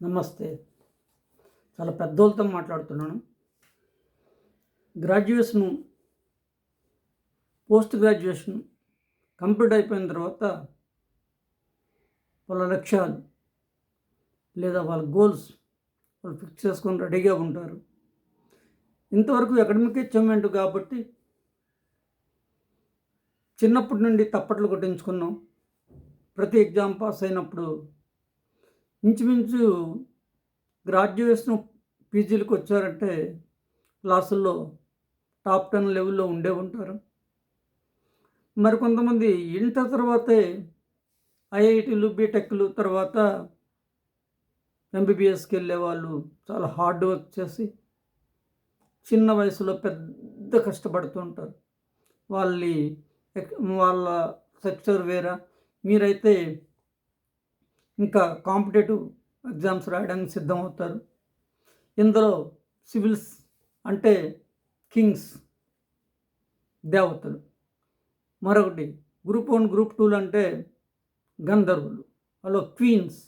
నమస్తే. చాలా పెద్దోళ్ళతో మాట్లాడుతున్నాను. గ్రాడ్యుయేషను పోస్ట్ గ్రాడ్యుయేషన్ కంప్లీట్ అయిపోయిన తర్వాత వాళ్ళ లక్ష్యాలు లేదా వాళ్ళ గోల్స్ వాళ్ళు ఫిక్స్ చేసుకొని రెడీగా ఉంటారు. ఇంతవరకు అకాడమిక్ అచీవ్మెంట్ కాబట్టి చిన్నప్పటి నుండి తప్పట్లు కొట్టించుకున్నాం. ప్రతి ఎగ్జామ్ పాస్ అయినప్పుడు ఇంచుమించు గ్రాడ్యుయేషన్ పీజీలకు వచ్చారంటే క్లాసుల్లో టాప్ టెన్ లెవెల్లో ఉండే ఉంటారు. మరి కొంతమంది ఇంటర్ తర్వాతే ఐఐటీలు బీటెక్లు తర్వాత ఎంబీబీఎస్కి వెళ్ళే వాళ్ళు చాలా హార్డ్ వర్క్ చేసి చిన్న వయసులో పెద్ద కష్టపడుతూ ఉంటారు. వాళ్ళ వాళ్ళ సెక్చర్ వేరా? మీరైతే ఇంకా కాంపిటేటివ్ ఎగ్జామ్స్ రాయడానికి సిద్ధమవుతారు. ఇందులో సివిల్స్ అంటే కింగ్స్ దేవతలు. మరొకటి గ్రూప్ వన్ గ్రూప్ టూలు అంటే గంధర్వులు. అలా క్వీన్స్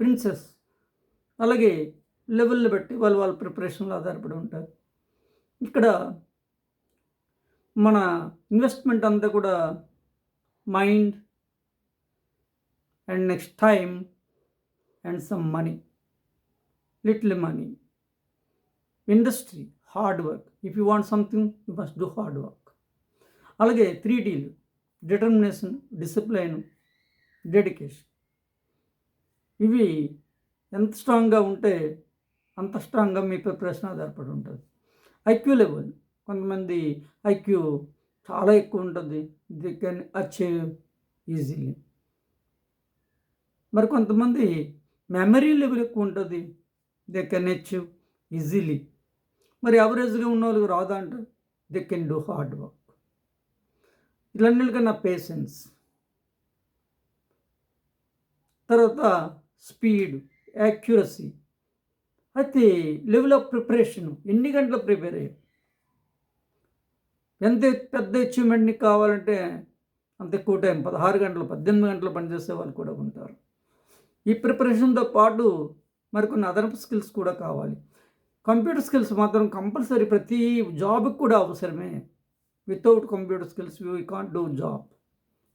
ప్రిన్సెస్ అలాగే లెవెల్ని బట్టి వాళ్ళు వాళ్ళ ప్రిపరేషన్లో ఆధారపడి ఉంటారు. ఇక్కడ మన ఇన్వెస్ట్మెంట్ అంతా కూడా mind and next time and some money little money industry hard work if you want something you must do hard work అలాగే త్రీ డీలు డిటర్మినేషన్ డిసిప్లైన్ డెడికేషన్ ఇవి ఎంత స్ట్రాంగ్గా ఉంటే అంత స్ట్రాంగ్గా మీ ప్రిపరేషన్ ఆధారపడి ఉంటుంది. IQ level. కొంతమంది ఐక్యూ చాలా ఎక్కువ ఉంటుంది. ది కెన్ అచీవ్ ఈజీలీ మరి కొంతమంది మెమరీ లెవెల్ ఎక్కువ ఉంటుంది. దే కెన్ అచీవ్ ఈజీలీ మరి యావరేజ్గా ఉన్న వాళ్ళకి రాదా అంటే they can do hard work ఇలాంటికన్నా patience తర్వాత స్పీడ్ యాక్యురసీ అయితే లెవెల్ ఆఫ్ ప్రిపరేషన్ ఎన్ని గంటలు ప్రిపేర్ అయ్యారు? ఎంత పెద్ద అచీవ్మెంట్ని కావాలంటే అంత ఎక్కువ టైం పదహారు గంటలు పద్దెనిమిది గంటలు పనిచేసే వాళ్ళు కూడా ఉంటారు. ఈ ప్రిపరేషన్తో పాటు మరికొన్ని అదనపు స్కిల్స్ కూడా కావాలి. కంప్యూటర్ స్కిల్స్ మాత్రం కంపల్సరీ ప్రతి జాబ్కి కూడా అవసరమే. Without computer skills you can't do job.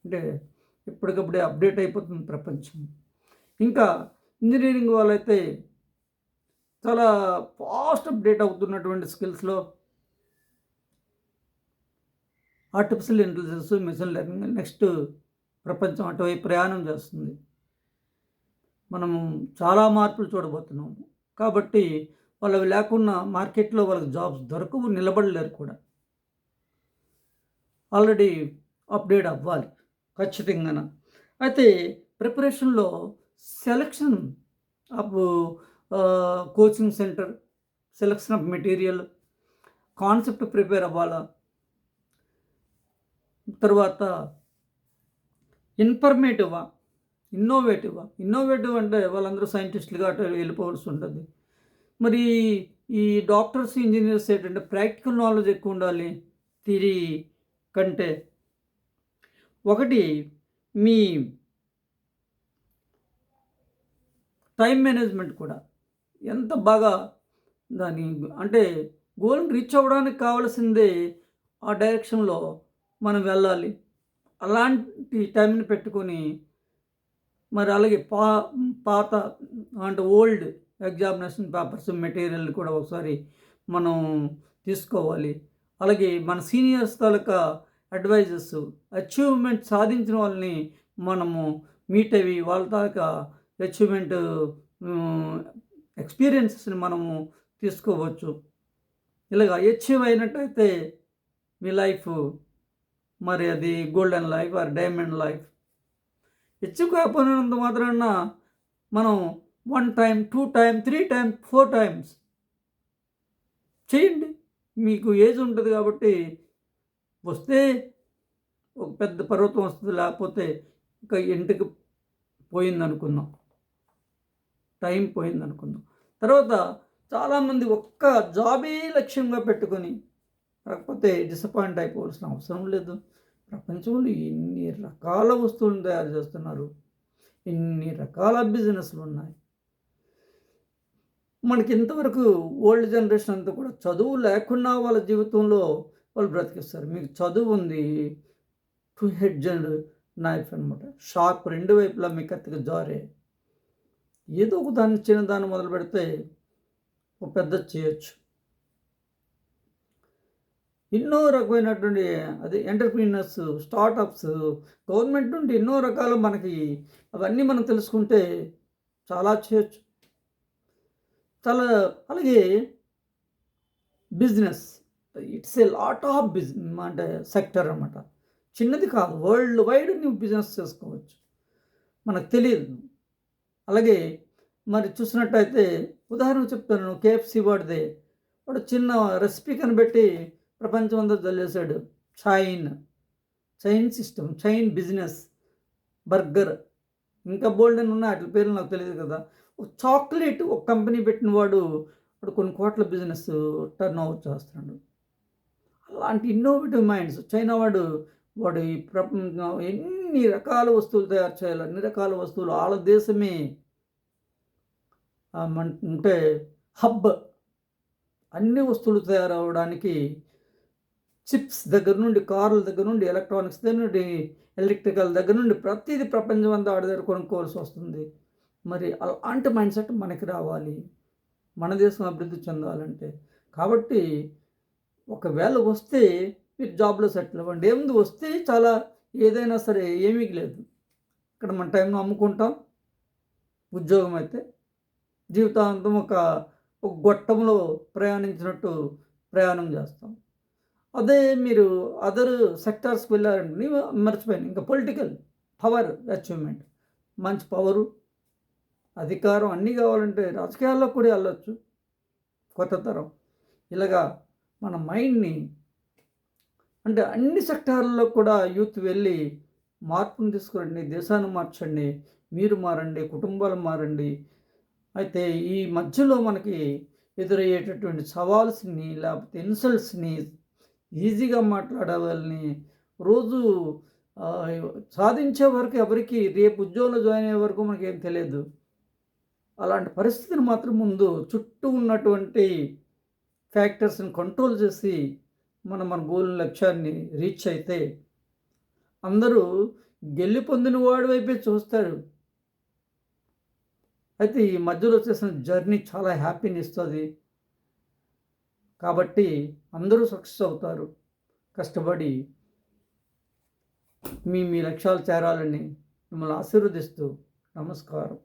అంటే ఎప్పటికప్పుడే అప్డేట్ అయిపోతుంది ప్రపంచం. ఇంకా ఇంజనీరింగ్ వాళ్ళైతే చాలా ఫాస్ట్ అప్డేట్ అవుతున్నటువంటి స్కిల్స్లో artificial intelligence machine learning next ప్రపంచం అటువైపు ప్రయాణం చేస్తుంది. మనము చాలా మార్పులు చూడబోతున్నాము కాబట్టి వాళ్ళవి లేకుండా మార్కెట్లో వాళ్ళకి జాబ్స్ దొరకవు నిలబడలేరు కూడా. ఆల్రెడీ అప్డేట్ అవ్వాలి ఖచ్చితంగా అయితే ప్రిపరేషన్లో selection of coaching center selection of material concept prepare అవ్వాలా? తర్వాత ఇన్ఫర్మేటివా ఇన్నోవేటివ్ ఇన్నోవేటివ్ అంటే వాళ్ళందరూ సైంటిస్టులుగా అటు వెళ్ళిపోవాల్సి ఉంటుంది. మరి ఈ డాక్టర్స్ ఇంజనీర్స్ ఏంటంటే ప్రాక్టికల్ నాలెడ్జ్ ఎక్కువ ఉండాలి థిరీ కంటే. ఒకటి మీ టైం మేనేజ్మెంట్ కూడా. ఎంత బాగా దాని అంటే గోల్ని రీచ్ అవ్వడానికి కావాల్సిందే ఆ డైరెక్షన్లో మనం వెళ్ళాలి. అలాంటి టైంని పెట్టుకొని మరి అలాగే పా పాత అంటే ఓల్డ్ ఎగ్జామినేషన్ పేపర్స్ మెటీరియల్ కూడా ఒకసారి మనం తీసుకోవాలి. అలాగే మన సీనియర్స్ తాలూకా అడ్వైజర్స్ అచీవ్మెంట్ సాధించిన వాళ్ళని మనము మీట్ అవి వాళ్ళ తాలూకా అచీవ్మెంట్ ఎక్స్పీరియన్సెస్ని మనము తీసుకోవచ్చు. ఇలాగ అచీవ్ అయినట్టయితే మీ లైఫ్ మరి అది golden life or diamond life achieve మాత్రాన మనం one time two time three time four times చేయండి. మీకు ఏజ్ ఉంటుంది కాబట్టి వస్తే ఒక పెద్ద పర్వతం వస్తుంది లేకపోతే ఇంకా ఇంటికి పోయిందనుకుందాం. టైం పోయిందనుకుందాం. తర్వాత చాలామంది ఒక్క జాబే లక్ష్యంగా పెట్టుకొని కాకపోతే డిసప్పాయింట్ అయిపోవాల్సిన అవసరం లేదు. ప్రపంచంలో ఎన్ని రకాల వస్తువులను తయారు చేస్తున్నారు? ఎన్ని రకాల బిజినెస్లు ఉన్నాయి మనకి ఇంతవరకు ఓల్డ్ జనరేషన్ అంతా కూడా చదువు లేకుండా వాళ్ళ జీవితంలో వాళ్ళు బ్రతికిస్తారు. మీకు చదువు ఉంది టూ హెడ్ అండ్ నైఫ్ అనమాట షార్ప్ రెండు వైపులా మీ కత్తికి జారే. ఏదో ఒక దాన్ని చిన్న దాన్ని మొదలు పెడితే ఒక పెద్ద చేయొచ్చు. ఎన్నో రకమైనటువంటి అది ఎంటర్ప్రీనర్స్ స్టార్టప్స్ గవర్నమెంట్ నుండి ఎన్నో రకాలు మనకి అవన్నీ మనం తెలుసుకుంటే చాలా చేయొచ్చు. చాలా అలాగే business it's a lot of biz అంటే సెక్టర్ అనమాట చిన్నది కాదు వరల్డ్ వైడ్ నువ్వు బిజినెస్ చేసుకోవచ్చు. మనకు తెలియదు. అలాగే మరి చూసినట్టయితే ఉదాహరణ చెప్తాను కేఎఫ్సి వాడిదే. వాడు చిన్న రెసిపీ కనిపెట్టి ప్రపంచం అంతా చల్లేశాడు chain chain system chain business burger. ఇంకా బోల్డ్ అని ఉన్నాయి వాటి పేర్లు నాకు తెలియదు కదా. ఒక చాక్లెట్ ఒక కంపెనీ పెట్టిన వాడు వాడు కొన్ని కోట్ల బిజినెస్ టర్న్ ఓవర్ చేస్తున్నాడు. అలాంటి ఇన్నోవేటివ్ మైండ్స్ చైనా వాడు వాడు ఈ ప్రపంచం ఎన్ని రకాల వస్తువులు తయారు చేయాలి అన్ని రకాల వస్తువులు వాళ్ళ దేశమే. అంటే హబ్. అన్ని వస్తువులు తయారవడానికి చిప్స్ దగ్గర నుండి కార్ల దగ్గర నుండి ఎలక్ట్రానిక్స్ దగ్గర నుండి ఎలక్ట్రికల్ దగ్గర నుండి ప్రతిదీ ప్రపంచం అంతా ఆడ దగ్గర కొనుక్కోవాల్సి వస్తుంది. మరి అలాంటి మైండ్ సెట్ మనకి రావాలి. మన దేశం అభివృద్ధి చెందాలంటే. కాబట్టి ఒకవేళ వస్తే మీరు జాబ్లో సెటిల్ అవ్వండి. ఏముంది వస్తే చాలా ఏదైనా సరే ఏమీ లేదు. ఇక్కడ మన టైంలో అమ్ముకుంటాం. ఉద్యోగం అయితే జీవితాంతం ఒక ఒక గొట్టంలో ప్రయాణించినట్టు ప్రయాణం చేస్తాం. అదే మీరు అదర్ సెక్టార్స్కి వెళ్ళారండి మర్చిపోయాను. ఇంకా పొలిటికల్ పవర్ అచీవ్మెంట్ మంచి పవరు అధికారం అన్నీ కావాలంటే రాజకీయాల్లో కూడా వెళ్ళొచ్చు. కొత్త తరం. ఇలాగా మన మైండ్ని అంటే అన్ని సెక్టార్లలో కూడా యూత్ వెళ్ళి మార్పును తీసుకురండి దేశాన్ని మార్చండి మీరు మారండి కుటుంబాలు మారండి. అయితే ఈ మధ్యలో మనకి ఎదురయ్యేటటువంటి సవాల్స్ని లేకపోతే ఇన్సల్ట్స్ని ఈజీగా మాట్లాడే వాళ్ళని రోజు సాధించే వరకు ఎవరికి రేపు ఉద్యోగంలో జాయిన్ అయ్యే వరకు మనకేం తెలియదు. అలాంటి పరిస్థితిని మాత్రం ముందు చుట్టూ ఉన్నటువంటి ఫ్యాక్టర్స్ని కంట్రోల్ చేసి మనం మన గోల్ లక్ష్యాన్ని రీచ్ అయితే అందరూ గెల్లి పొందిన వాడి వైపే చూస్తారు. అయితే ఈ మధ్యలో వచ్చేసిన జర్నీ చాలా హ్యాపీని ఇస్తుంది కాబట్టి అందరూ సక్సెస్ అవుతారు. కష్టపడి మీ మీ లక్ష్యాలు చేరాలని మిమ్మల్ని ఆశీర్వదిస్తూ నమస్కారం.